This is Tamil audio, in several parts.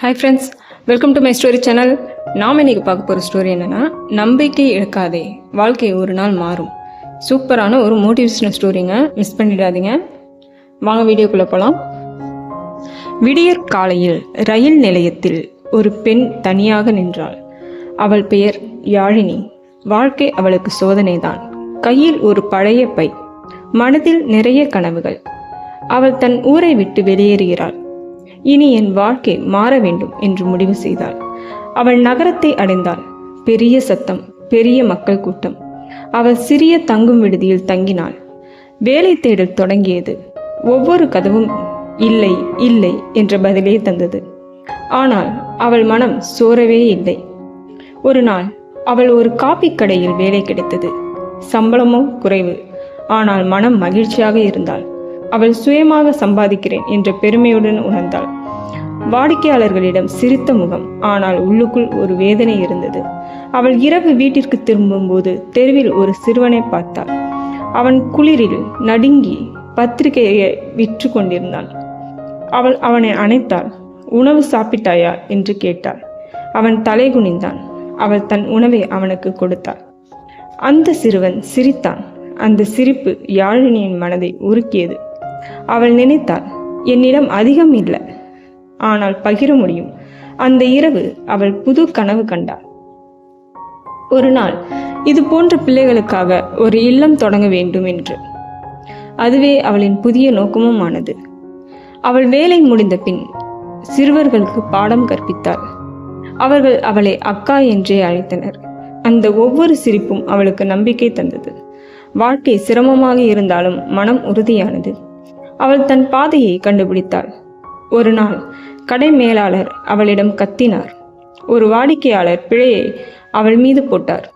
Hi friends welcome to my story channel நாம் இன்னைக்கு பார்க்க போகிற ஸ்டோரி என்னென்னா நம்பிக்கை இழக்காதே வாழ்க்கை ஒரு நாள் மாறும். சூப்பரான ஒரு மோட்டிவேஷனல் ஸ்டோரிங்க மிஸ் பண்ணிடாதீங்க. வாங்க வீடியோக்குள்ளே போகலாம் விடியற் காலையில் ரயில் நிலையத்தில் ஒரு பெண் தனியாக நின்றாள். அவள் பெயர் யாழினி. வாழ்க்கை அவளுக்கு சோதனைதான். கையில் ஒரு பழைய பை மனதில் நிறைய கனவுகள். அவள் தன் ஊரை விட்டு வெளியேறுகிறாள். இனி என் வாழ்க்கை மாற வேண்டும் என்று முடிவு செய்தாள். அவள் நகரத்தை அடைந்தாள். பெரிய சத்தம் பெரிய மக்கள் கூட்டம். அவள் சிறிய தங்கும் விடுதியில் தங்கினாள். வேலை தேடல் தொடங்கியது. ஒவ்வொரு கதவும் இல்லை இல்லை என்ற பதிலே தந்தது. ஆனால் அவள் மனம் சோரவே இல்லை. ஒரு நாள் அவள் ஒரு காபி கடையில் வேலை கிடைத்தது. சம்பளமும் குறைவு ஆனால் மனம் மகிழ்ச்சியாக இருந்தாள். அவள் சுயமாக சம்பாதிக்கிறேன் என்ற பெருமையுடன் உணர்ந்தாள். வாடிக்கையாளர்களிடம் சிரித்த முகம். ஆனால் உள்ளுக்குள் ஒரு வேதனை இருந்தது. அவள் இரவு வீட்டிற்கு திரும்பும்போது தெருவில் ஒரு சிறுவனை பார்த்தாள். அவன் குளிரில் நடுங்கி பத்திரிகையை விற்று கொண்டிருந்தான். அவள் அவனை அணைத்தாள். உணவு சாப்பிட்டாயா? என்று கேட்டாள். அவன் தலை குனிந்தான். அவள் தன் உணவை அவனுக்கு கொடுத்தாள். அந்த சிறுவன் சிரித்தான். அந்த சிரிப்பு யாழினியின் மனதை உருக்கியது. அவள் நினைத்தாள் என்னிடம் அதிகம் இல்லை. ஆனால் பகிர முடியும். அந்த இரவு அவள் புது கனவு கண்டாள். ஒரு நாள் இது போன்ற பிள்ளைகளுக்காக ஒரு இல்லம் தொடங்க வேண்டும் என்று. அதுவே அவளின் புதிய நோக்கமும் ஆனது அவள் வேலை முடிந்த பின் சிறுவர்களுக்கு பாடம் கற்பித்தாள். அவர்கள் அவளை அக்கா என்றே அழைத்தனர். அந்த ஒவ்வொரு சிரிப்பும் அவளுக்கு நம்பிக்கை தந்தது. வாழ்க்கை சிரமமாக இருந்தாலும் மனம் உறுதியானது. அவள் தன் பாதையை கண்டுபிடித்தாள். ஒரு நாள் கடை மேலாளர் அவளிடம் கத்தினார். ஒரு வாடிக்கையாளர் பிழையை அவள் மீது போட்டார்.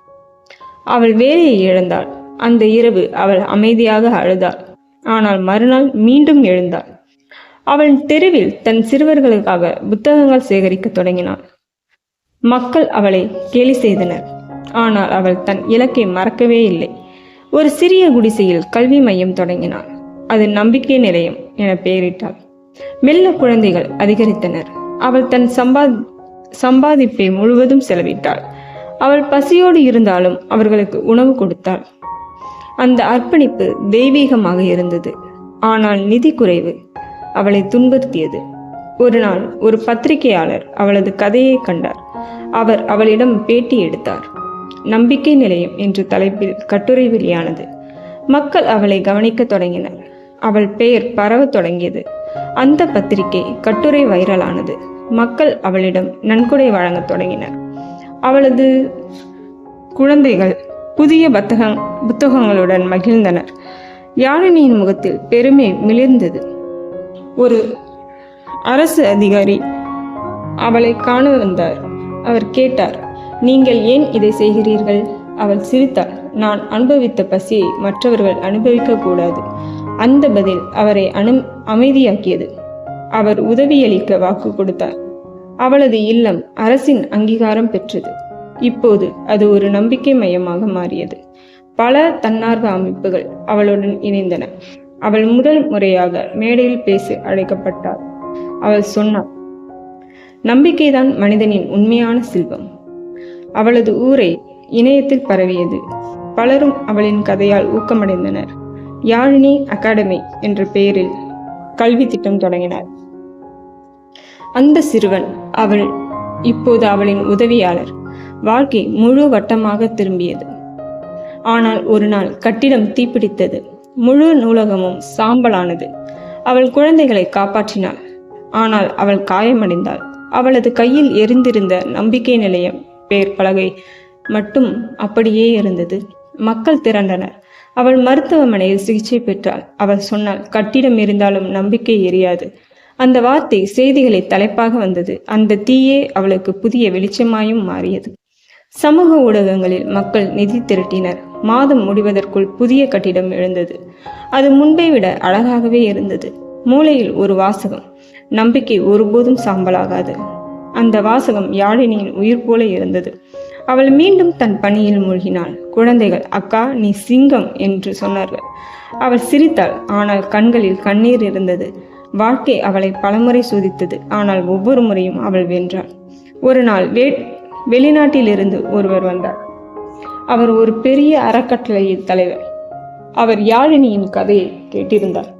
அவள் வேலையை இழந்தாள். அந்த இரவு அவள் அமைதியாக அழுதாள். ஆனால் மறுநாள் மீண்டும் எழுந்தாள். அவள் தெருவில் தன் சிறுவர்களுக்காக புத்தகங்கள் சேகரிக்க தொடங்கினாள். மக்கள் அவளை கேலி செய்தனர். ஆனால் அவள் தன் இலக்கை மறக்கவே இல்லை. ஒரு சிறிய குடிசையில் கல்வி மையம் தொடங்கினாள். அது நம்பிக்கை நிலையம் என பெயரிட்டாள். மெல்ல குழந்தைகள் அதிகரித்தனர். அவள் தன் சம்பா சம்பாதிப்பை முழுவதும் செலவிட்டாள். அவள் பசியோடு இருந்தாலும் அவர்களுக்கு உணவு கொடுத்தாள். அந்த அர்ப்பணிப்பு தெய்வீகமாக இருந்தது. ஆனால் நிதி குறைவு அவளை துன்புறுத்தியது. ஒரு நாள் ஒரு பத்திரிகையாளர் அவளது கதையை கண்டார். அவர் அவளிடம் பேட்டி எடுத்தார். நம்பிக்கை நிலையம் என்ற தலைப்பில் கட்டுரை வெளியானது மக்கள் அவளை கவனிக்க தொடங்கினர். அவள் பெயர் பரவத் தொடங்கியது. அந்த பத்திரிகை கட்டுரை வைரலானது. மக்கள் அவளிடம் நன்கொடை வழங்கத் தொடங்கினர். அவளது குழந்தைகள் புதிய பத்தகம் புத்தகங்களுடன் மகிழ்ந்தனர். யாழினியின் முகத்தில் பெருமை மிளிர்ந்தது. ஒரு அரசு அதிகாரி அவளை காண வந்தார். அவர் கேட்டார் நீங்கள் ஏன் இதை செய்கிறீர்கள்? அவள் சிரித்தாள் நான் அனுபவித்த பசியை மற்றவர்கள் அனுபவிக்க கூடாது. அந்த பதில் அவரை அனு அமைதியாக்கியது. அவர் உதவியளிக்க வாக்கு கொடுத்தார். அவளது இல்லம் அரசின் அங்கீகாரம் பெற்றது. இப்போது அது ஒரு நம்பிக்கை மையமாக மாறியது. பல தன்னார்வ அமைப்புகள் அவளுடன் இணைந்தன. அவள் முதல் முறையாக மேடையில் பேசி அழைக்கப்பட்டாள். அவள் சொன்னாள் நம்பிக்கைதான் மனிதனின் உண்மையான செல்வம். அவளது ஊரை இணையத்தில் பரவியது. பலரும் அவளின் கதையால் ஊக்கமடைந்தனர். யாழினி அகாடமி என்ற பெயரில் கல்வி திட்டம் தொடங்கினார். அந்த சிறுவன் அவள் இப்போது அவளின் உதவியாளர் வாழ்க்கை முழு வட்டமாக திரும்பியது. ஆனால் ஒரு நாள் கட்டிடம் தீப்பிடித்தது. முழு நூலகமும் சாம்பலானது. அவள் குழந்தைகளை காப்பாற்றினாள். ஆனால் அவள் காயமடைந்தாள். அவளது கையில் எரிந்திருந்த நம்பிக்கை நிலையம் பெயர் பலகை மட்டும் அப்படியே இருந்தது. மக்கள் திரண்டனர். அவள் மருத்துவமனையில் சிகிச்சை பெற்றாள். அவள் சொன்னால் கட்டிடம் இருந்தாலும் நம்பிக்கை எரியாது. அந்த வார்த்தை செய்திகளை தலைப்பாக வந்தது. அந்த தீயே அவளுக்கு புதிய வெளிச்சமாயும் மாறியது. சமூக ஊடகங்களில் மக்கள் நிதி திரட்டினர். மாதம் முடிவதற்குள் புதிய கட்டிடம் எழுந்தது. அது முன்பை விட அழகாகவே இருந்தது. மூளையில் ஒரு வாசகம். நம்பிக்கை ஒருபோதும் சாம்பலாகாது. அந்த வாசகம் யாழினியின் உயிர் போல இருந்தது. அவள் மீண்டும் தன் பணியில் மூழ்கினாள். குழந்தைகள் அக்கா நீ சிங்கம் என்று சொன்னார்கள். அவள் சிரித்தாள். ஆனால் கண்களில் கண்ணீர் இருந்தது. வாழ்க்கை அவளை பலமுறை சோதித்தது. ஆனால் ஒவ்வொரு முறையும் அவள் வென்றாள். ஒரு நாள் வே வெளிநாட்டிலிருந்து ஒருவர் வந்தார். அவர் ஒரு பெரிய அறக்கட்டளையின் தலைவர். அவர் யாழினியின் கதையை கேட்டிருந்தார்.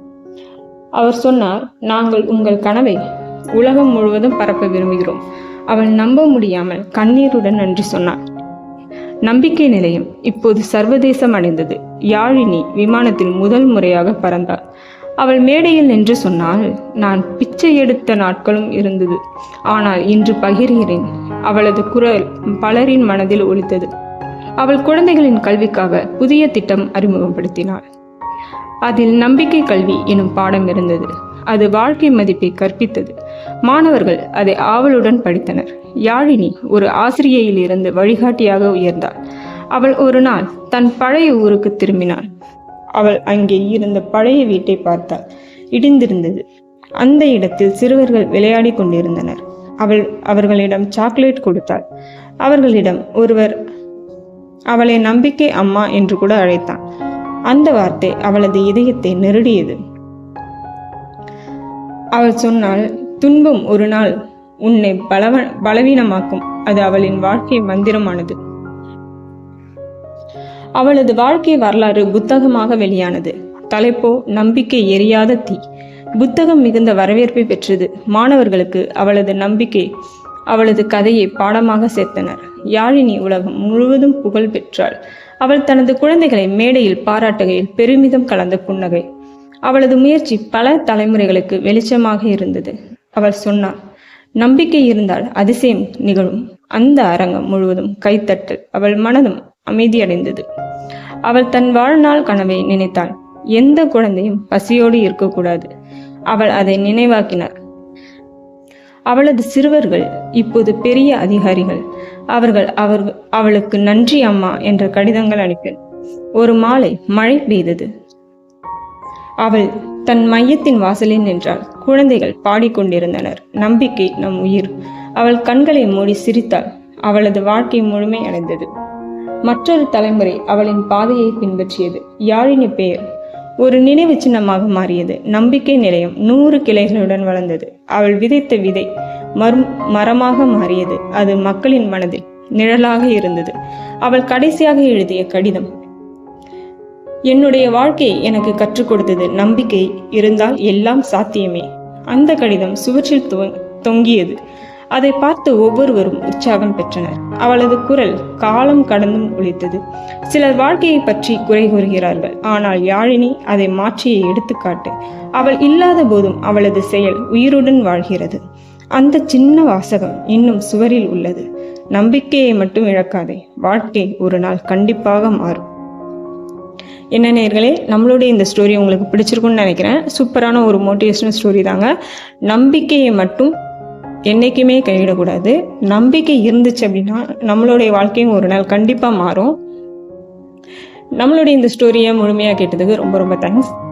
அவர் சொன்னார் நாங்கள் உங்கள் கனவை உலகம் முழுவதும் பரப்ப விரும்புகிறோம். அவள் நம்ப முடியாமல் கண்ணீருடன் நன்றி சொன்னார் நம்பிக்கை நிலையம். இப்போது சர்வதேசம் அடைந்தது. யாழினி விமானத்தில் முதல் முறையாக பறந்தாள். அவள் மேடையில் நின்று சொன்னால் நான் பிச்சை எடுத்த நாட்களும் இருந்தது. ஆனால் இன்று பகிர்கிறேன். அவளது குரல் பலரின் மனதில் ஒழித்தது அவள் குழந்தைகளின் கல்விக்காக புதிய திட்டம் அறிமுகப்படுத்தினாள். அதில் நம்பிக்கை கல்வி எனும் பாடம் இருந்தது. அது வாழ்க்கை மதிப்பை கற்பித்தது. மாணவர்கள் அதை ஆவலுடன் படித்தனர். யாழினி ஒரு ஆசிரியையிலிருந்து வழிகாட்டியாக உயர்ந்தாள். அவள் ஒரு நாள் தன் பழைய ஊருக்கு திரும்பினாள். அவள் அங்கே இருந்த பழைய வீட்டை பார்த்தாள். இடிந்திருந்தது. அந்த இடத்தில் சிறுவர்கள் விளையாடி கொண்டிருந்தனர். அவள் அவர்களிடம் சாக்லேட் கொடுத்தாள். அவர்களிடம் ஒருவர் அவளை நம்பிக்கை அம்மா என்று கூட அழைத்தான். அந்த வார்த்தை அவளது இதயத்தை நெருடியது. அவள் சொன்னால் துன்பம் ஒரு நாள் உன்னை பலவ பலவீனமாக்கும். அது அவளின் வாழ்க்கை மந்திரமானது. அவளது வாழ்க்கை வரலாறு புத்தகமாக வெளியானது. தலைப்போ நம்பிக்கை எரியாத தீ. புத்தகம் மிகுந்த வரவேற்பை பெற்றது. மாணவர்களுக்கு அவளது நம்பிக்கை அவளது கதையை பாடமாக சேர்த்தனர். யாழினி உலகம் முழுவதும் புகழ் பெற்றாள். அவள் தனது குழந்தைகளை மேடையில் பாராட்டுகையில் பெருமிதம் கலந்த புன்னகை. அவளது முயற்சி பல தலைமுறைகளுக்கு வெளிச்சமாக இருந்தது. அவள் சொன்னாள் நம்பிக்கை இருந்தால் அதிசயம் நிகழும். அந்த அரங்கம் முழுவதும் கைத்தட்டல். அவள் மனதும் அமைதியடைந்தது. அவள் தன் வாழ்நாள் கனவை நினைத்தாள். எந்த குழந்தையும் பசியோடு இருக்கக்கூடாது. அவள் அதை நினைவாக்கினார் அவளது சிறுவர்கள் இப்போது பெரிய அதிகாரிகள். அவர்கள் அவர் அவளுக்கு நன்றி அம்மா என்ற கடிதங்கள் அனுப்பினர் ஒரு மாலை மழை பெய்தது. அவள் தன் மையத்தின் வாசலில் நின்றாள். குழந்தைகள் பாடிக்கொண்டிருந்தனர். நம்பிக்கை நம் உயிர். அவள் கண்களை மூடி சிரித்தாள். அவளது வாழ்க்கை முழுமை அடைந்தது. மற்றொரு தலைமுறை அவளின் பாதையை பின்பற்றியது. யாழினி பெயர். ஒரு நினைவு சின்னமாக மாறியது. நம்பிக்கை நிலையம் நூறு கிளைகளுடன் வளர்ந்தது. அவள் விதைத்த விதை மரும் மரமாக மாறியது. அது மக்களின் மனதில் நிழலாக இருந்தது. அவள் கடைசியாக எழுதிய கடிதம். என்னுடைய வாழ்க்கை எனக்கு கற்றுக் கொடுத்தது நம்பிக்கை இருந்தால் எல்லாம் சாத்தியமே. அந்த கடிதம் சுவற்றில் தொங்கியது. அதை பார்த்து ஒவ்வொருவரும் உற்சாகம் பெற்றனர். அவளது குரல் காலம் கடந்தும் ஒழித்தது. சிலர் வாழ்க்கையை பற்றி குறை கூறுகிறார்கள். ஆனால் யாழினி அதை மாற்றிய எடுத்துக்காட்டு. அவள் இல்லாத போதும் அவளது செயல் உயிருடன் வாழ்கிறது. அந்த சின்ன வாசகம் இன்னும் சுவரில் உள்ளது. நம்பிக்கையை மட்டும் இழக்காதே. வாழ்க்கை ஒரு நாள் கண்டிப்பாக மாறும். என்ன நேர்களே நம்மளுடைய இந்த ஸ்டோரி உங்களுக்கு பிடிச்சிருக்குன்னு நினைக்கிறேன். சூப்பரான ஒரு மோட்டிவேஷனல் ஸ்டோரி தாங்க. நம்பிக்கையை மட்டும் என்றைக்குமே கைவிடக்கூடாது. நம்பிக்கை இருந்துச்சு அப்படின்னா நம்மளுடைய வாழ்க்கையும் ஒரு நாள் கண்டிப்பாக மாறும். நம்மளுடைய இந்த ஸ்டோரியை முழுமையாக கேட்டதுக்கு ரொம்ப ரொம்ப தேங்க்ஸ்